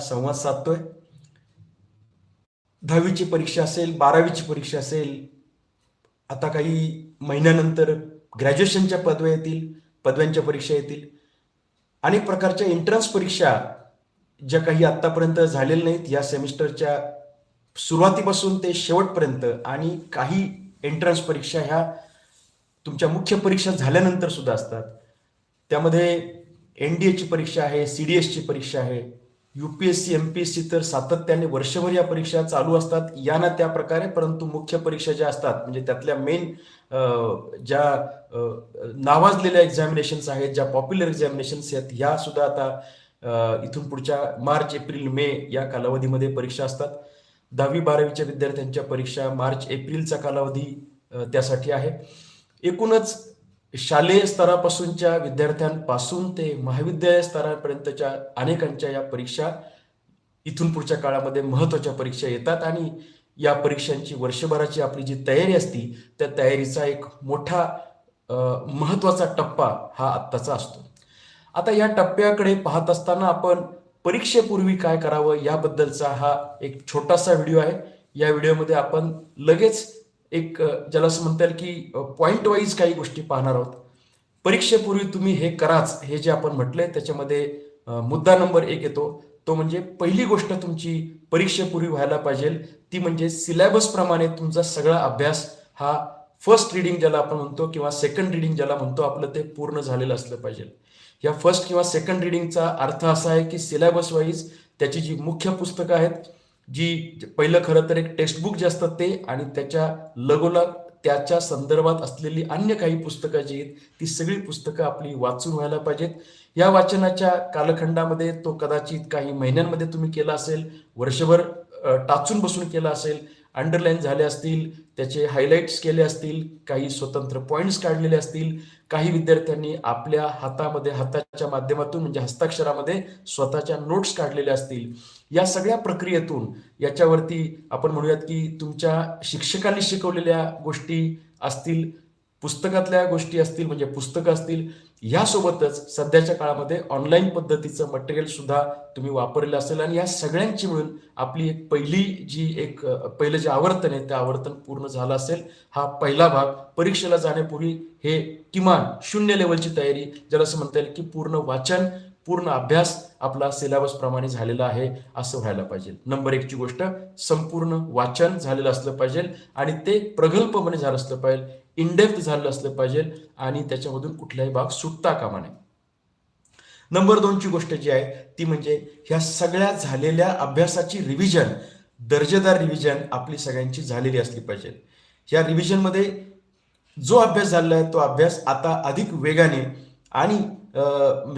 संवाद साधतोय. दहावीची परीक्षा असेल बारावीची परीक्षा असेल आता काही महिन्यानंतर ग्रॅज्युएशनच्या पदव्या येतील पदव्यांच्या परीक्षा येतील. अनेक प्रकारच्या एंट्रन्स परीक्षा ज्या काही आत्तापर्यंत झालेल्या नाहीत या सेमिस्टरच्या सुरुवातीपासून ते शेवटपर्यंत आणि काही एंट्रन्स परीक्षा ह्या तुमच्या मुख्य परीक्षा झाल्यानंतर सुद्धा असतात. त्यामध्ये एन डी एची परीक्षा आहे सी डी एसची परीक्षा आहे U P S C M P S C तर सातत्याने वर्षभर या परीक्षा चालू असतात. या ना त्या प्रकारे परंतु मुख्य परीक्षा ज्या असतात म्हणजे त्यातल्या मेन ज्या नावाजलेल्या एक्झामिनेशन्स आहेत ज्या पॉप्युलर एक्झामिनेशन्स आहेत ह्या सुद्धा आता इथून पुढच्या मार्च एप्रिल मे या कालावधीमध्ये परीक्षा असतात. दहावी बारावीच्या विद्यार्थ्यांच्या परीक्षा मार्च एप्रिलचा कालावधी त्यासाठी आहे. एकूणच शालेय स्तरापासूनच्या विद्यार्थ्यांपासून ते महाविद्यालय स्तरापर्यंतच्या अनेकांच्या या परीक्षा इथून पुढच्या काळामध्ये महत्त्वाच्या परीक्षा येतात आणि या परीक्षांची वर्षभराची आपली जी तयारी असती त्या तयारीचा एक मोठा महत्त्वाचा टप्पा हा आत्ताचा असतो. आता या टप्प्याकडे पाहत असताना आपण परीक्षेपूर्वी काय करावं याबद्दलचा हा एक छोटासा व्हिडिओ आहे. या व्हिडिओमध्ये आपण लगेच एक ज्याला असं म्हणता येईल की पॉईंट वाईज काही गोष्टी पाहणार आहोत. परीक्षेपूर्वी तुम्ही हे कराच हे जे आपण म्हटलंय त्याच्यामध्ये मुद्दा नंबर एक येतो. तो म्हणजे पहिली गोष्ट तुमची परीक्षेपूर्वी व्हायला पाहिजे. ती म्हणजे सिलेबस प्रमाणे तुमचा सगळा अभ्यास हा फर्स्ट रिडिंग ज्याला आपण म्हणतो किंवा सेकंड रिडिंग ज्याला म्हणतो आपलं ते पूर्ण झालेलं असलं पाहिजे. या फर्स्ट किंवा सेकंड रिडिंगचा अर्थ असा आहे की सिलेबस वाईज त्याची जी मुख्य पुस्तकं आहेत जी पहिलं खरं तर एक टेक्स्टबुक जे असतात ते आणि त्याच्या लगोलग त्याच्या संदर्भात असलेली अन्य काही पुस्तकं जी आहेत ती सगळी पुस्तकं आपली वाचून व्हायला पाहिजेत. या वाचनाच्या कालखंडामध्ये तो कदाचित काही महिन्यांमध्ये तुम्ही केला असेल वर्षभर टाचून बसून केला असेल अंडरलाईन झाले असतील त्याचे हायलाईट्स केले असतील काही स्वतंत्र पॉईंट्स काढलेले असतील काही विद्यार्थ्यांनी आपल्या हातामध्ये हाताच्या माध्यमातून म्हणजे हस्ताक्षरामध्ये स्वतःच्या नोट्स काढलेल्या असतील. या सगळ्या प्रक्रियेतून याच्यावरती आपण म्हणूयात की तुमच्या शिक्षकांनी शिकवलेल्या गोष्टी असतील पुस्तकातल्या गोष्टी असतील म्हणजे पुस्तकं असतील यासोबतच सध्याच्या काळामध्ये ऑनलाईन पद्धतीचं मटेरियल सुद्धा तुम्ही वापरलेलं असेल आणि या सगळ्यांची मिळून आपली एक पहिली जी एक पहिलं जे आवर्तन आहे ते आवर्तन पूर्ण झालं असेल. हा पहिला भाग परीक्षेला जाण्यापूर्वी हे किमान शून्य लेवलची तयारी ज्याला असं म्हणता येईल की पूर्ण वाचन पूर्ण अभ्यास आपला सिलेबस प्रमाणे झालेला आहे असं व्हायला पाहिजे. नंबर एकची गोष्ट संपूर्ण वाचन झालेलं असलं पाहिजे आणि ते प्रगल्भपणे झालं असलं पाहिजे. इनडेप्थ झालं असलं पाहिजे आणि त्याच्यामधून कुठलाही भाग सुटता कामा नये. नंबर दोनची गोष्ट जी आहे ती म्हणजे ह्या सगळ्या झालेल्या अभ्यासाची रिव्हिजन दर्जेदार रिव्हिजन आपली सगळ्यांची झालेली असली पाहिजे. या रिव्हिजनमध्ये जो अभ्यास झालेला आहे तो अभ्यास आता अधिक वेगाने आणि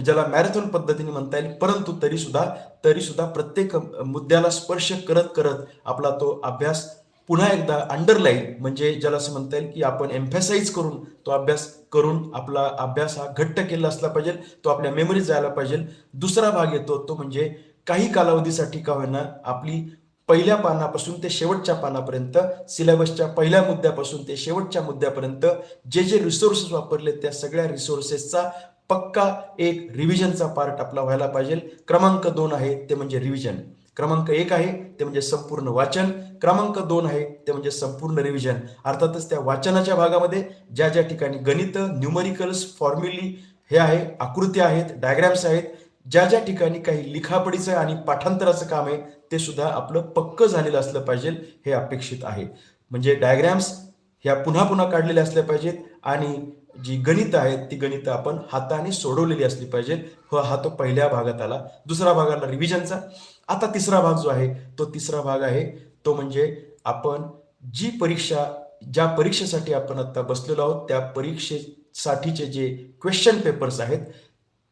ज्याला मॅरेथॉन पद्धतीने म्हणता येईल परंतु तरी सुद्धा तरी सुद्धा प्रत्येक मुद्द्याला स्पर्श करत करत आपला तो अभ्यास पुन्हा एकदा अंडरलाईन म्हणजे ज्याला असं म्हणता येईल की आपण एम्फॅसाइज करून तो अभ्यास करून आपला अभ्यास हा घट्ट केला असला पाहिजे तो आपल्या मेमरीत जायला पाहिजे. दुसरा भाग येतो तो म्हणजे काही कालावधीसाठी का होईना आपली पहिल्या पानापासून ते शेवटच्या पानापर्यंत सिलेबसच्या पहिल्या मुद्द्यापासून ते शेवटच्या मुद्द्यापर्यंत जे जे रिसोर्सेस वापरले त्या सगळ्या रिसोर्सेसचा पक्का एक रिव्हिजनचा पार्ट आपला व्हायला पाहिजे. क्रमांक दोन आहे ते म्हणजे रिव्हिजन क्रमांक एक आहे ते म्हणजे संपूर्ण वाचन. क्रमांक दोन आहे ते म्हणजे संपूर्ण रिव्हिजन अर्थातच त्या वाचनाच्या भागामध्ये ज्या ज्या ठिकाणी गणित न्यूमरिकल्स फॉर्म्युली हे आहे आकृत्या आहेत डायग्राम्स आहेत ज्या ज्या ठिकाणी काही लिखापडीचं आणि पाठांतराचं काम आहे ते सुद्धा आपलं पक्क झालेलं असलं पाहिजे हे अपेक्षित आहे. म्हणजे डायग्राम्स ह्या पुन्हा पुन्हा काढलेल्या असल्या पाहिजेत आणि जी गणित आहेत ती गणितं आपण हाताने सोडवलेली असली पाहिजेत. हा तो पहिल्या भागात आला. दुसरा भाग आला रिव्हिजनचा आता तिसरा भाग जो आहे तो तिसरा भाग आहे. तो म्हणजे आपण जी परीक्षा ज्या परीक्षेसाठी आपण आता बसलेलो आहोत त्या परीक्षेसाठीचे जे क्वेश्चन पेपर्स आहेत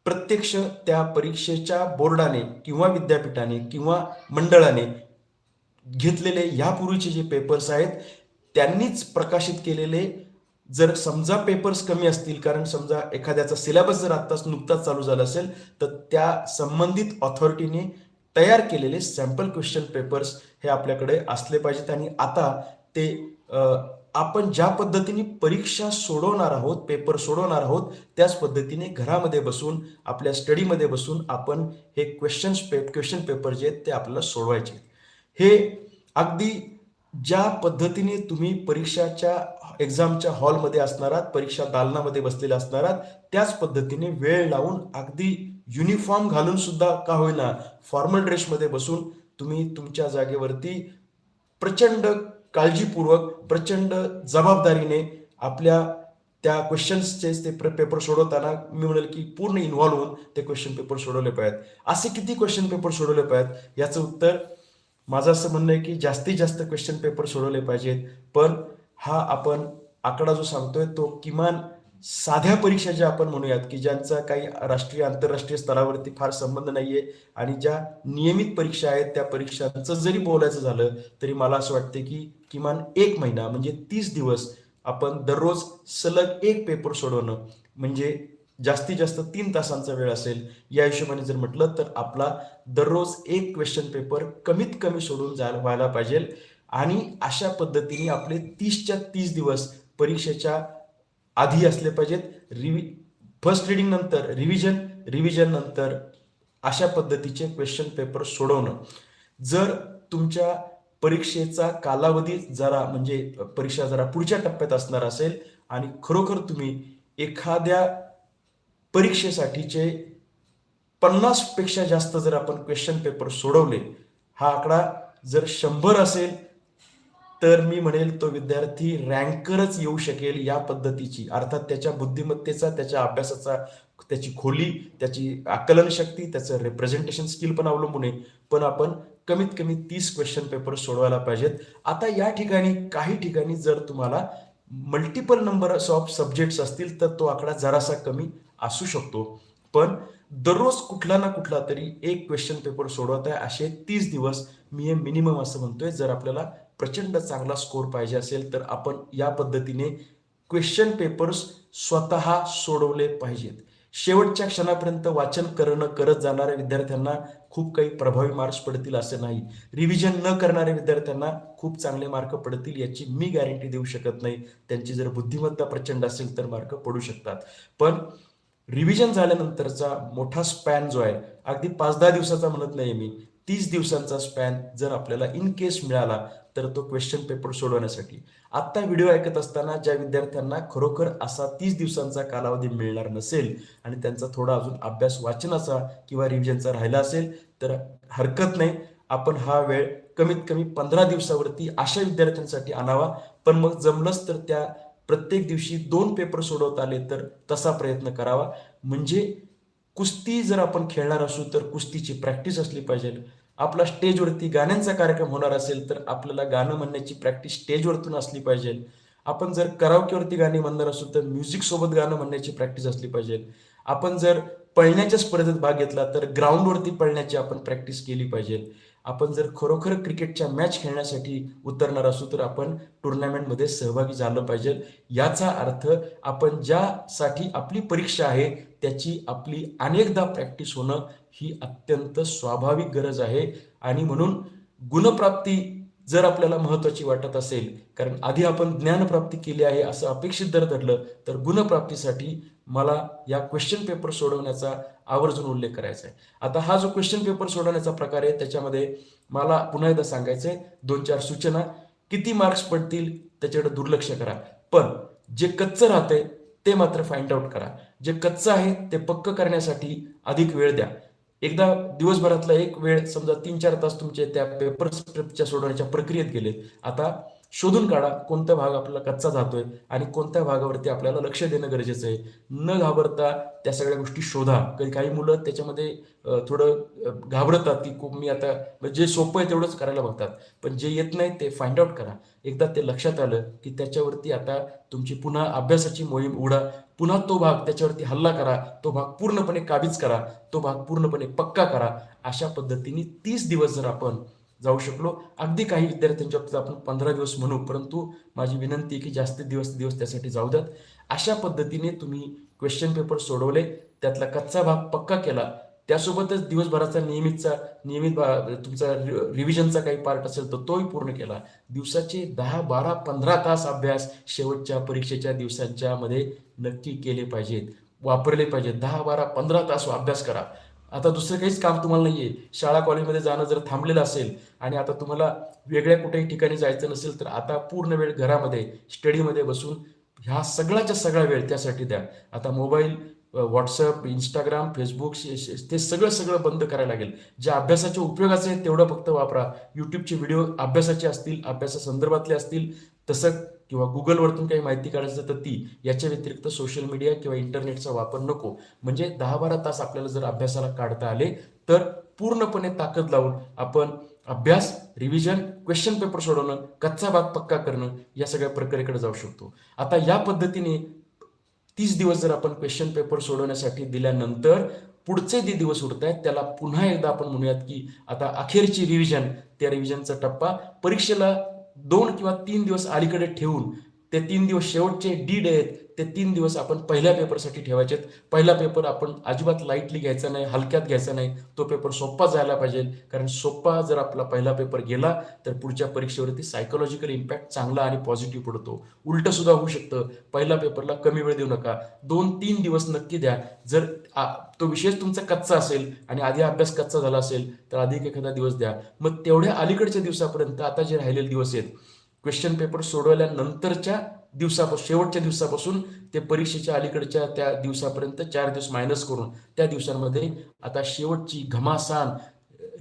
प्रत्यक्ष त्या परीक्षेच्या बोर्डाने किंवा विद्यापीठाने किंवा मंडळाने घेतलेले यापूर्वीचे जे पेपर्स आहेत त्यांनीच प्रकाशित केलेले. जर समजा पेपर्स कमी असतील कारण समजा एखाद्याचा सिलेबस जर आत्ताच नुकताच चालू झाला असेल तर त्या संबंधित ऑथॉरिटीने तयार केलेले सॅम्पल क्वेश्चन पेपर्स हे आपल्याकडे असले पाहिजेत. आणि आता ते आपण ज्या पद्धतीने परीक्षा सोडवणार आहोत पेपर सोडवणार आहोत त्याच पद्धतीने घरामध्ये बसून आपल्या स्टडीमध्ये बसून आपण हे क्वेश्चन्स पे क्वेश्चन पेपर जे आहेत ते आपल्याला सोडवायचे हे अगदी ज्या पद्धतीने तुम्ही परीक्षाच्या एक्झामच्या हॉलमध्ये असणार आहात परीक्षा दालनामध्ये बसलेले असणार आहात त्याच पद्धतीने वेळ लावून अगदी युनिफॉर्म घालून सुद्धा का होईना फॉर्मल ड्रेसमध्ये बसून तुम्ही तुमच्या जागेवरती प्रचंड काळजीपूर्वक प्रचंड जबाबदारीने आपल्या त्या क्वेश्चन्सचे ते पेपर सोडवताना मी म्हणेल की पूर्ण इन्व्हॉल्व्ह होऊन ते क्वेश्चन पेपर सोडवले पाहिजेत. असे किती क्वेश्चन पेपर सोडवले पाहिजेत? याचं उत्तर माझं असं म्हणणं आहे की जास्तीत जास्त क्वेश्चन पेपर सोडवले पाहिजेत. पण हा आपण आकडा जो सांगतोय तो किमान साध्या परीक्षा ज्या आपण म्हणूयात की ज्यांचा काही राष्ट्रीय आंतरराष्ट्रीय स्तरावरती फार संबंध नाहीये आणि ज्या नियमित परीक्षा आहेत त्या परीक्षांचं जरी बोलायचं झालं तरी मला असं वाटतं की किमान एक महिना म्हणजे तीस दिवस आपण दररोज सलग एक पेपर सोडवणं म्हणजे जास्तीत जास्त तीन तासांचा वेळ असेल या हिशोबाने जर म्हटलं तर आपला दररोज एक क्वेश्चन पेपर कमीत कमी सोडून जा व्हायला पाहिजे. आणि अशा पद्धतीने आपले तीसच्या तीस दिवस परीक्षेच्या आधी असले पाहिजेत. रिवि फर्स्ट रिडिंग नंतर रिव्हिजन रिव्हिजन नंतर अशा पद्धतीचे क्वेश्चन पेपर सोडवणं. जर तुमच्या परीक्षेचा कालावधी जरा म्हणजे परीक्षा जरा पुढच्या टप्प्यात असणार असेल आणि खरोखर तुम्ही एखाद्या परीक्षेसाठीचे पन्नासपेक्षा जास्त जर आपण क्वेश्चन पेपर सोडवले हा आकडा जर शंभर असेल तर मी म्हणेल तो विद्यार्थी रँकरच येऊ शकेल या पद्धतीची. अर्थात त्याच्या बुद्धिमत्तेचा त्याच्या अभ्यासाचा त्याची खोली त्याची आकलन शक्ती त्याचं रिप्रेझेंटेशन स्किल पण अवलंबून आहे. पण आपण कमीत कमी तीस क्वेश्चन पेपर सोडवायला पाहिजेत. आता या ठिकाणी काही ठिकाणी जर तुम्हाला मल्टिपल नंबर ऑफ सब्जेक्ट्स असतील तर तो आकडा जरासा कमी असू शकतो. पण दररोज कुठला ना कुठला तरी एक क्वेश्चन पेपर सोडवत आहे असे तीस दिवस मी हे मिनिमम असं म्हणतोय जर आपल्याला प्रचंड चांगला स्कोर पाहिजे असेल तर आपण या पद्धतीने क्वेश्चन पेपर्स स्वतः सोडवले पाहिजेत. शेवटच्या क्षणापर्यंत वाचन करणं करत जाणाऱ्या विद्यार्थ्यांना खूप काही प्रभावी मार्क्स पडतील असं नाही. रिव्हिजन न करणाऱ्या विद्यार्थ्यांना खूप चांगले मार्क पडतील याची मी गॅरंटी देऊ शकत नाही. त्यांची जर बुद्धिमत्ता प्रचंड असेल तर मार्क पडू शकतात. पण रिव्हिजन झाल्यानंतरचा मोठा स्पॅन जो आहे अगदी पाच दहा दिवसाचा म्हणत नाही मी तीस दिवसांचा स्पॅन जर आपल्याला इन केस मिळाला तर तो क्वेश्चन पेपर सोडवण्यासाठी. आत्ता व्हिडिओ ऐकत असताना ज्या विद्यार्थ्यांना खरोखर असा तीस दिवसांचा कालावधी मिळणार नसेल आणि त्यांचा थोडा अजून अभ्यास वाचनाचा किंवा रिव्हिजनचा राहिला असेल तर हरकत नाही. आपण हा वेळ कमीत कमी पंधरा दिवसावरती अशा विद्यार्थ्यांसाठी आणावा. पण मग जमलंच तर त्या प्रत्येक दिवशी दोन पेपर सोडवता आले तर तसा प्रयत्न करावा. म्हणजे कुस्ती जर आपण खेळणार असू तर कुस्तीची प्रॅक्टिस असली पाहिजे. आपला स्टेजवरती गाण्यांचा कार्यक्रम होणार असेल तर आपल्याला गाणं म्हणण्याची प्रॅक्टिस स्टेजवरतून असली पाहिजे. आपण जर करावकेवरती गाणी म्हणणार असू तर म्युझिक सोबत गाणं म्हणण्याची प्रॅक्टिस असली पाहिजे. आपण जर पळण्याच्या स्पर्धेत भाग घेतला तर ग्राउंडवरती पळण्याची आपण प्रॅक्टिस केली पाहिजे. आपण जर खरोखर क्रिकेटच्या मॅच खेळण्यासाठी उतरणार असू तर आपण टुर्नामेंटमध्ये सहभागी झालं पाहिजे. याचा अर्थ आपण ज्यासाठी आपली परीक्षा आहे त्याची आपली अनेकदा प्रॅक्टिस होणं ही अत्यंत स्वाभाविक गरज आहे. आणि म्हणून गुणप्राप्ती जर आपल्याला महत्वाची वाटत असेल कारण आधी आपण ज्ञानप्राप्ती केली आहे असं अपेक्षित जर धरलं तर गुणप्राप्तीसाठी मला या क्वेश्चन पेपर सोडवण्याचा आवर्जून उल्लेख करायचा आहे. आता हा जो क्वेश्चन पेपर सोडवण्याचा प्रकार आहे त्याच्यामध्ये मला पुन्हा एकदा सांगायचं आहे दोन चार सूचना किती मार्क्स पडतील त्याच्याकडे दुर्लक्ष करा. पण जे कच्चं राहतंय ते मात्र फाइंड आउट करा. जे कच्चं आहे ते पक्क करण्यासाठी अधिक वेळ द्या. एकदा दिवसभरातला एक वेळ समजा तीन चार तास तुमचे त्या पेपर स्क्रिप्टच्या सोडवण्याच्या प्रक्रियेत गेले आता शोधून काढा कोणता भाग आपल्याला कच्चा जातोय आणि कोणत्या भागावरती आपल्याला लक्ष देणं गरजेचं आहे. न घाबरता त्या सगळ्या गोष्टी शोधा. कधी काही मुलं त्याच्यामध्ये थोडं घाबरतात की खूप मी आता म्हणजे जे सोपं आहे तेवढंच करायला बघतात. पण जे येत नाही ते फाइंड आउट करा. एकदा ते लक्षात आलं की त्याच्यावरती आता तुमची पुन्हा अभ्यासाची मोहीम उघडा. पुन्हा तो भाग त्याच्यावरती हल्ला करा तो भाग पूर्णपणे काबीज करा तो भाग पूर्णपणे पक्का करा. अशा पद्धतीने तीस दिवस जर आपण जाऊ शकलो अगदी काही विद्यार्थ्यांच्या बाबतीत आपण पंधरा दिवस म्हणू परंतु माझी विनंती आहे की जास्तीत दिवस दिवस त्यासाठी जाऊ द्यात. अशा पद्धतीने तुम्ही क्वेश्चन पेपर सोडवले त्यातला कच्चा भाग पक्का केला त्यासोबतच दिवसभराचा नियमितचा नियमित बा- तुमचा रिव्हिजनचा काही पार्ट असेल तर तोही पूर्ण केला. दिवसाचे दहा बारा पंधरा तास अभ्यास शेवटच्या परीक्षेच्या दिवसांच्या मध्ये नक्की केले पाहिजेत वापरले पाहिजेत. दहा बारा पंधरा तास अभ्यास करा. आता दुसरं काहीच काम तुम्हाला नाहीये. शाळा कॉलेजमध्ये जाणं जर थांबलेलं असेल आणि आता तुम्हाला वेगळ्या कुठेही ठिकाणी जायचं नसेल तर आता पूर्ण वेळ घरामध्ये स्टडीमध्ये बसून ह्या सगळ्याच्या सगळा वेळ त्यासाठी द्या. आता मोबाईल व्हॉट्सअप इंस्टाग्राम फेसबुक ते सगळं सगळं बंद करायला लागेल. जे अभ्यासाच्या उपयोगाचे आहेत तेवढं फक्त वापरा. युट्यूबचे व्हिडिओ अभ्यासाचे असतील अभ्यासासंदर्भातले असतील तसं किंवा गुगलवरतून काही माहिती काढायचं तर ती याच्या व्यतिरिक्त सोशल मीडिया किंवा इंटरनेटचा वापर नको. म्हणजे दहा बारा तास आपल्याला जर अभ्यासाला काढता आले तर पूर्णपणे ताकद लावून आपण अभ्यास रिव्हिजन क्वेश्चन पेपर सोडवणं कच्चा भाग पक्का करणं या सगळ्या प्रक्रियेकडे जाऊ शकतो. आता या पद्धतीने तीस दिवस जर आपण क्वेश्चन पेपर सोडवण्यासाठी दिल्यानंतर पुढचे जे दिवस उरत आहेत त्याला पुन्हा एकदा आपण म्हणूयात की आता अखेरची रिव्हिजन त्या रिव्हिजनचा टप्पा परीक्षेला दोन किंवा तीन दिवस अलीकडे ठेवून ते तीन दिवस शेवटचे डीड आहेत ते तीन दिवस आपण पहिल्या पेपरसाठी ठेवायचे आहेत. पहिला पेपर आपण अजिबात लाईटली घ्यायचा नाही हलक्यात घ्यायचा नाही. तो पेपर सोप्पा जायला पाहिजे. कारण सोप्पा जर आपला पहिला पेपर गेला तर पुढच्या परीक्षेवरती सायकोलॉजिकल इम्पॅक्ट चांगला आणि पॉझिटिव्ह पडतो. उलट सुद्धा होऊ शकतं. पहिल्या पेपरला कमी वेळ देऊ नका. दोन तीन दिवस नक्की द्या. जर आ- तो विशेष तुमचा कच्चा असेल आणि आधी अभ्यास कच्चा झाला असेल तर अधिक एखादा दिवस द्या. मग तेवढ्या अलीकडच्या दिवसापर्यंत आता जे राहिलेले दिवस आहेत क्वेश्चन पेपर सोडवल्यानंतरच्या दिवसापासून शेवटच्या दिवसापासून ते परीक्षेच्या अलीकडच्या त्या दिवसापर्यंत चार दिवस मायनस करून त्या दिवसांमध्ये आता शेवटची घमासान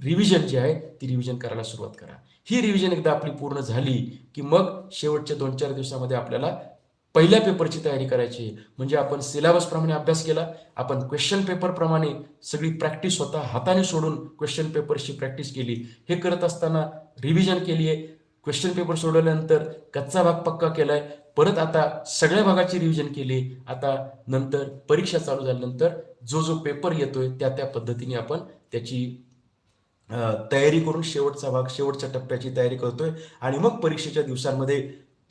रिव्हिजन जी आहे ती रिव्हिजन करायला सुरुवात करा. ही रिव्हिजन एकदा आपली पूर्ण झाली की मग शेवटच्या दोन चार दिवसामध्ये आपल्याला पहिल्या पेपरची तयारी करायची. आहे. म्हणजे आपण सिलेबसप्रमाणे अभ्यास केला आपण क्वेश्चन पेपर प्रमाणे सगळी प्रॅक्टिस स्वतः हाताने सोडून क्वेश्चन पेपरची प्रॅक्टिस केली. हे करत असताना रिव्हिजन केली आहे क्वेश्चन पेपर सोडवल्यानंतर कच्चा भाग पक्का केलाय. परत आता सगळ्या भागाची रिव्हिजन केली. आता नंतर परीक्षा चालू झाल्यानंतर जो जो पेपर येतोय त्या त्या पद्धतीने आपण त्याची तयारी करून शेवटचा भाग शेवटच्या टप्प्याची तयारी करतोय. आणि मग परीक्षेच्या दिवसांमध्ये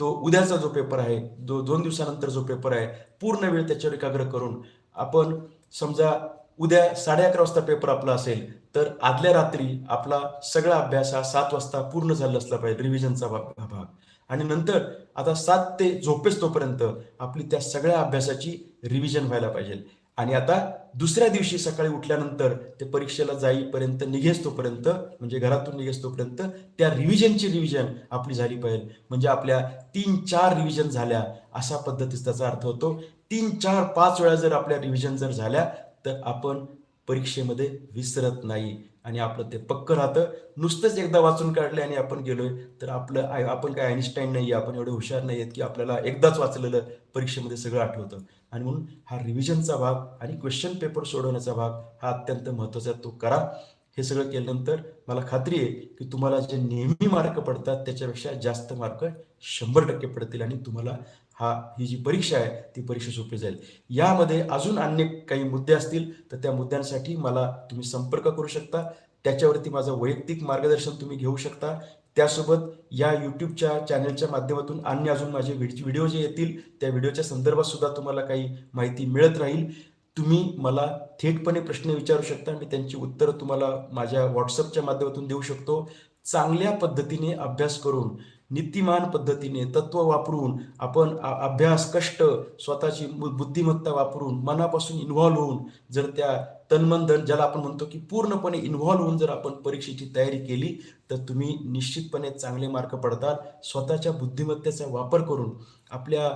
तो उद्याचा जो पेपर आहे जो दोन दिवसानंतर जो पेपर आहे पूर्ण वेळ त्याच्यावर एकाग्र करून आपण समजा उद्या साडे अकरा वाजता पेपर आपला असेल तर आदल्या रात्री आपला सगळा अभ्यास हा सात वाजता पूर्ण झाला असला पाहिजे रिव्हिजनचा भाग हा भाग. आणि नंतर आता सात ते झोपेस तोपर्यंत आपली त्या सगळ्या अभ्यासाची रिव्हिजन व्हायला पाहिजे. आणि आता दुसऱ्या दिवशी सकाळी उठल्यानंतर ते परीक्षेला जाईपर्यंत निघेस तोपर्यंत म्हणजे घरातून निघेस तोपर्यंत त्या रिव्हिजनची रिव्हिजन आपली झाली पाहिजे. म्हणजे आपल्या तीन चार रिव्हिजन झाल्या अशा पद्धतीचा त्याचा अर्थ होतो. तीन चार पाच वेळा जर आपल्या रिव्हिजन जर झाल्या तर आपण परीक्षेमध्ये विसरत नाही. आणि आपलं ते पक्क राहतं. नुसतंच एकदा वाचून काढले आणि आपण गेलोय तर आपलं आय- आपण काय आईन्स्टाईन नाही आपण एवढे हुशार नाही आहेत की आपल्याला एकदाच वाचलेलं परीक्षेमध्ये सगळं आठवतं. आणि म्हणून हा रिव्हिजनचा भाग आणि क्वेश्चन पेपर सोडवण्याचा भाग हा अत्यंत महत्त्वाचा तो करा. हे सगळं केल्यानंतर मला खात्री आहे की तुम्हाला जे नेहमी मार्क पडतात त्याच्यापेक्षा जास्त मार्क शंभर टक्के पडतील आणि तुम्हाला हा ही जी परीक्षा आहे ती परीक्षा सोपी जाईल. यामध्ये अजून अन्य काही मुद्दे असतील तर त्या मुद्द्यांसाठी मला तुम्ही संपर्क करू शकता. त्याच्यावरती माझं वैयक्तिक मार्गदर्शन तुम्ही घेऊ शकता. त्यासोबत या यूट्यूबच्या चॅनलच्या माध्यमातून अन्य अजून माझे व्हिडिओ जे येतील त्या व्हिडिओच्या संदर्भात सुद्धा तुम्हाला काही माहिती मिळत राहील. तुम्ही मला थेटपणे प्रश्न विचारू शकता. मी त्यांची उत्तरं तुम्हाला माझ्या व्हॉट्सअपच्या माध्यमातून देऊ शकतो. चांगल्या पद्धतीने अभ्यास करून नीतिमान पद्धतीने तत्व वापरून आपण अभ्यास कष्ट स्वतःची बुद्धिमत्ता वापरून मनापासून इन्व्हॉल्व होऊन जर त्या तन्मन धन ज्याला आपण म्हणतो की पूर्णपणे इन्व्हॉल्व्ह होऊन जर आपण परीक्षेची तयारी केली तर तुम्ही निश्चितपणे चांगले मार्क पडताल. स्वतःच्या बुद्धिमत्तेचा वापर करून आपल्या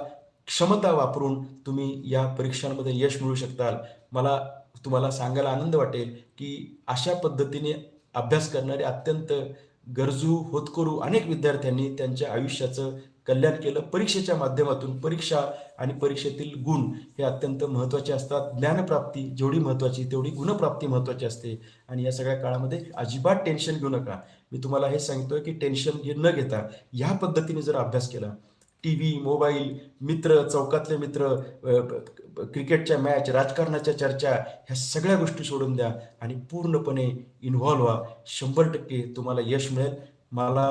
क्षमता वापरून तुम्ही या परीक्षांमध्ये यश मिळू शकताल. मला तुम्हाला सांगायला आनंद वाटेल की अशा पद्धतीने अभ्यास करणारे अत्यंत गरजू होतकरू अनेक विद्यार्थ्यांनी त्यांच्या आयुष्याचं कल्याण केलं. परीक्षेच्या माध्यमातून परीक्षा आणि परीक्षेतील गुण हे अत्यंत महत्त्वाचे असतात. ज्ञानप्राप्ती जेवढी महत्त्वाची तेवढी गुणप्राप्ती महत्त्वाची असते. आणि या सगळ्या काळामध्ये अजिबात टेन्शन घेऊ नका. मी तुम्हाला हे सांगतोय की टेन्शन न घेता ह्या पद्धतीने जर अभ्यास केला टी व्ही मोबाईल मित्र चौकातले मित्र क्रिकेटच्या मॅच राजकारणाच्या चर्चा ह्या सगळ्या गोष्टी सोडून द्या आणि पूर्णपणे इन्व्हॉल्व्ह व्हा. शंभर टक्के तुम्हाला यश मिळेल. मला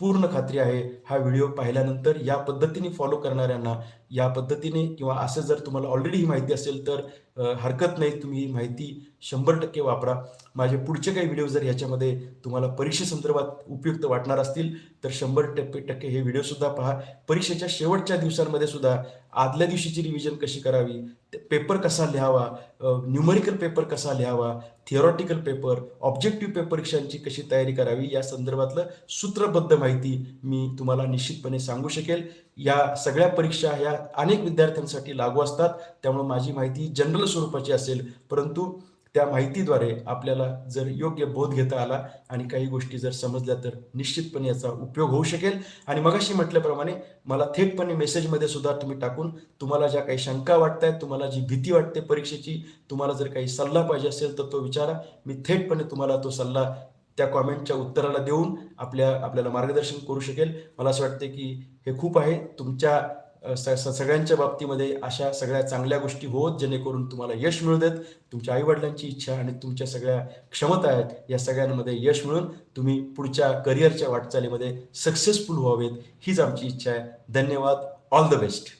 पूर्ण खात्री आहे हा व्हिडिओ पाहिल्यानंतर या पद्धतीने फॉलो करणाऱ्यांना या पद्धतीने किंवा असं जर तुम्हाला ऑलरेडी ही माहिती असेल तर हरकत नाही. तुम्ही ही माहिती शंभर टक्के वापरा. माझे पुढचे काही व्हिडिओ जर याच्यामध्ये तुम्हाला परीक्षेसंदर्भात उपयुक्त वाटणार असतील तर शंभर टक्के टक्के हे व्हिडिओसुद्धा पहा. परीक्षेच्या शेवटच्या दिवसांमध्ये सुद्धा आदल्या दिवशीची रिव्हिजन कशी करावी? पेपर कसा लिहावा? न्यूमरिकल पेपर कसा लिहावा? थिअरॉटिकल पेपर ऑब्जेक्टिव्ह पेपर परीक्षांची कशी तयारी करावी? या संदर्भातलं सूत्रबद्ध माहिती मी तुम्हाला निश्चितपणे सांगू शकेल. या सगळ्या परीक्षा ह्या अनेक विद्यार्थ्यांसाठी लागू असतात. त्यामुळे माझी माहिती जनरल स्वरूपाची असेल. परंतु त्या माहितीद्वारे आपल्याला जर योग्य बोध घेता आला आणि काही गोष्टी जर समजल्या तर निश्चितपणे याचा उपयोग होऊ शकेल. आणि मगाशी म्हटल्याप्रमाणे मला थेटपणे मेसेजमध्ये सुद्धा तुम्ही टाकून तुम्हाला ज्या काही शंका वाटत आहेत तुम्हाला जी भीती वाटते परीक्षेची तुम्हाला जर काही सल्ला पाहिजे असेल तर तो विचारा. मी थेटपणे तुम्हाला तो सल्ला त्या कॉमेंटच्या उत्तराला देऊन आपल्या आपल्याला मार्गदर्शन करू शकेल. मला असं वाटते की हे खूप आहे. तुमच्या सगळ्यांच्या बाबतीमध्ये अशा सगळ्या चांगल्या गोष्टी होत जेणेकरून तुम्हाला यश मिळू देत तुमच्या आईवडिलांची इच्छा आणि तुमच्या सगळ्या क्षमता आहेत या सगळ्यांमध्ये यश मिळून तुम्ही पुढच्या करिअरच्या वाटचालीमध्ये सक्सेसफुल व्हावेत हीच आमची इच्छा आहे. धन्यवाद. All the best.